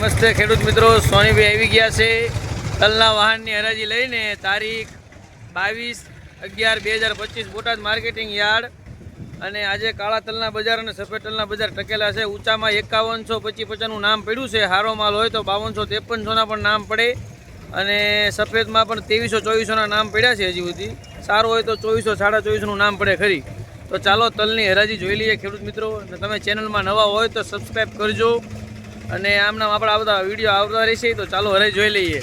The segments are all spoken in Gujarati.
નમસ્તે ખેડૂત મિત્રો, સોનીભાઈ આવી ગયા છે. તલના વાહનની હરાજી લઈને તારીખ બાવીસ અગિયાર બે હજાર પચીસ બોટાદ માર્કેટિંગ યાર્ડ અને આજે કાળા તલના બજાર અને સફેદ તલના બજાર ટકેલા છે. ઊંચામાં એકાવનસો પચીસ પચાસનું નામ પડ્યું છે. હારો માલ હોય તો બાવનસો ત્રેપનસોના પણ નામ પડે અને સફેદમાં પણ ત્રેવીસો ચોવીસોના નામ પડ્યા છે હજી સુધી. સારું હોય તો ચોવીસો સાડા ચોવીસનું નામ પડે ખરી. તો ચાલો તલની હરાજી જોઈ લઈએ ખેડૂત મિત્રો. અને તમે ચેનલમાં નવા હોય તો સબસ્ક્રાઈબ કરજો. અને આમના આપણા આવતા વીડિયો આવતા રહેશે તો ચાલો હરે જોઈ લઈએ.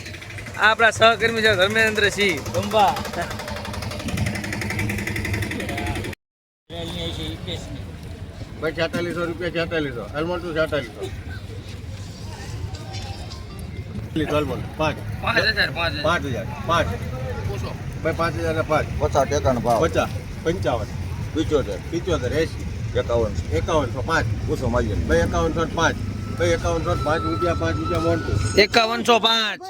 આ આપણા સહકર્મી છે ધર્મેન્દ્રસિંહ. ગંબા ભાઈ છેતાલીસો રૂપિયા છેતાલીસો. અલમોટું છેતાલીસો. અલમોટ પાંચ. પાંચ હજાર પાંચ હજાર. પાંચ હજાર. પાંચ. ભાઈ પાંચ હજાર ને પાંચ. પચાસ ટેકાનો ભાવ. પચાસ. પંચાવન. પિચોતેર. પિત્યોતેર એસી એકાવન એકાવનસો પાંચ. પૂછો માગીએ ભાઈ એકાવનસો પાંચ. એકાવનસો પાંચ રૂપિયા પાંચ રૂપિયા મોટું એકાવનસો પાંચ.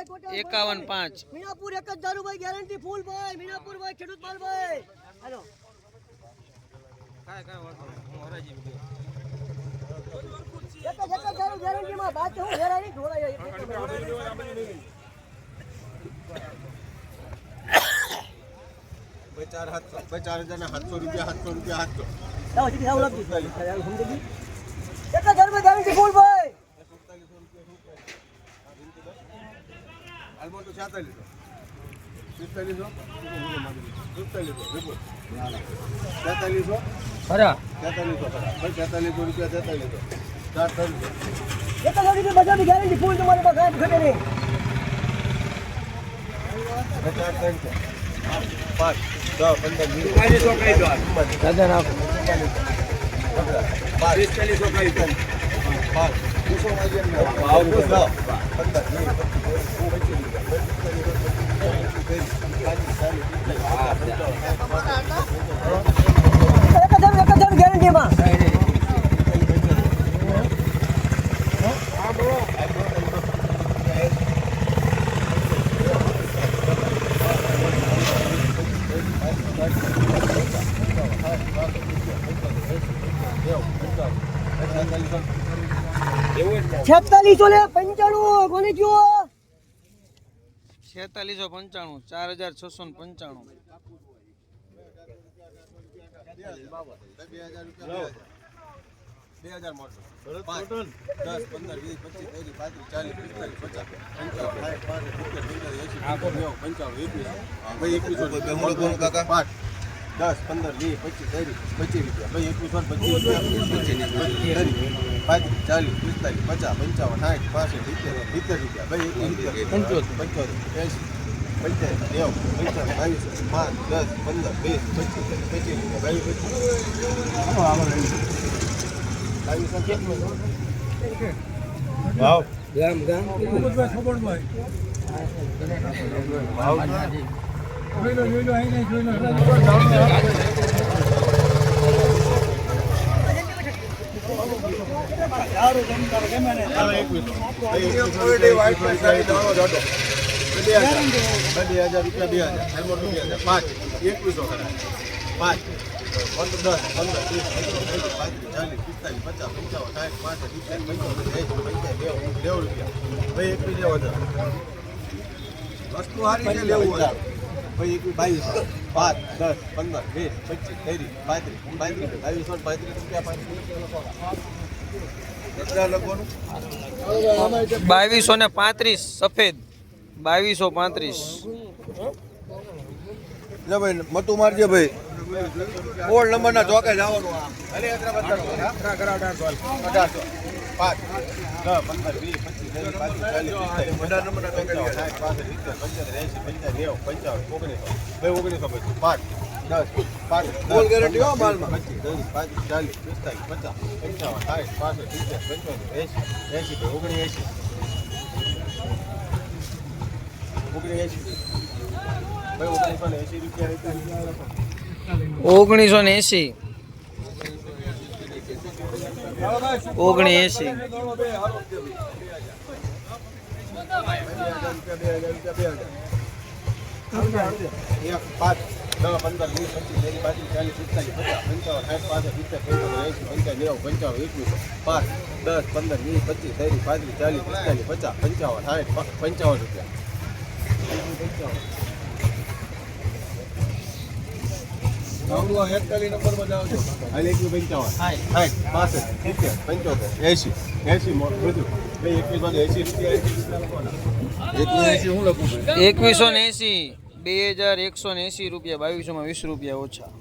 એકાવન પાંચ. મીનાપુર એક જ દારૂ ભાઈ ગેરંટી ફૂલ ભાઈ. મીનાપુર ભાઈ ખેડૂત માલ ભાઈ. હાલો. ચાર હજાર સાતસો રૂપિયા સાતસો રૂપિયા સાતસો સમજી ગઈ? એક જ દારૂ ગેરંટી ફૂલ ભાઈ. અલમોટું છેતાલીસો પિસ્તાલીસો પિસ્તાલીસો છેતાલીસો ખરા છેતાલીસો ભાઈ છેતાલીસો રૂપિયા છેતાલીસો ચાર ત્રણસો દારૂ બધાની ગેરંટી ફૂલ તમારી પાસે કાંઈ ઘટે નહીં ચાર ત્રણસો પાંચ દસ પંદર વીસ દાદા નાખો પાંચ પિસ્તાલીસો કઈ દો પાંચ દસો પંદર છેતાલીસો ને પંચાણું કોને કયો છેતાલીસો પંચાણું ચાર હજાર છસો ને પંચાણું બે હજાર મોટો પાંચ દસ પંદર વીસ પચીસ ત્રીસ પાંત્રીસ ચાલીસ પિસ્તાલીસ પચાસ પંચાવન પંચાવન એકવીસ ભાઈ એકવીસો પાંચ દસ પંદર વીસ પચીસ ત્રીસ પચીસ રૂપિયા ભાઈ એકવીસો ને પચીસ રૂપિયા ત્રીસ પાંત્રીસ ચાલીસ પિસ્તાલીસ પચાસ પંચાવન સાઠ પાસઠ સિત્તેર સિત્તેર રૂપિયા ભાઈ એકવીસ પંચોતેર પંચોતેર એંસી પંચાયત નેવું પંચાવન બાવીસ પાંચ દસ પંદર વીસ પચીસ પચીસ રૂપિયા બાવીસ પચીસ ભાવ બે હજાર રૂપિયા બે હજાર હેલ્મેટ બે પાંચ એકવીસો ખરા પાંચ પંદર દસ પંદર ત્રીસ ચાલીસ પિસ્તાલીસ પચાસ પંચાવન સાઠ પાંસઠ સિત્તેર નેવું નેવું રૂપિયા ભાઈ એકવીસ હજાર વસ્તુ સારી છે લેવું હોય ભાઈ એકવીસ બાવીસો પાંચ દસ પંદર વીસ પચીસ ત્રીસ પાંત્રીસ પાંત્રીસ બાવીસો ને પાંત્રીસ રૂપિયા પાંત્રીસ બાવીસો ને પાંત્રીસ સફેદ. બાવીસો પાંત્રીસ. લે ભાઈ મતું મારજે ભાઈ. ઓલ્ડ નંબરના ચોકે જવાનું અઢારસો. પાંચ દસ પંદર વીસ પચીસ ત્રીસ પાંત્રીસ સાઠ પાસઠ સિત્તેર પંચોતેર એંસી પંચાવન નેવું પંચાવન ઓગણીસો બે ઓગણીસો પછી પાંચ દસ પાંચ માલમાં. પચીસ ત્રીસ પાંત્રીસ ચાલીસ પિસ્તાલીસ પચાસ પંચાવન સાઠ પાસઠ સિત્તેર પંચોતેર એંસી એંસી ભાઈ ઓગણી એંસી ઓગણી એંસી ભાઈ ઓગણીસો ને એંસી રૂપિયા ઓગણીસો ને એસી ઓગણી એસી પાંચ દસ પંદર વીસ પચીસ ત્રીસ પાંત્રીસ ચાલીસ પિસ્તાલીસ પચાસ પંચાવન સાઠ પંચાવન રૂપિયા પંચાવન એકવીસો પાંચ દસ પંદર વીસ પચીસ ત્રીસ પાંત્રીસ ચાલીસ પિસ્તાલીસ પચાસ પંચાવન સાઠ પ- પંચાવન રૂપિયા પંચાવન આવડું એકતાલીસ નંબરમાં જાઓ છો. હાલ એકવીસ પંચાવન. સાઠ પાસઠ સિત્તેર પંચોતેર એંસી એંસી મોટું બધું. બે એકવીસ બધું એંસી રૂપિયા એંસી રૂપિયા એંસી હું લખું? ભાઈ એકવીસો ને એંસી બે હજાર એકસો ને એંસી રૂપિયા બાવીસોમાં વીસ રૂપિયા ઓછા.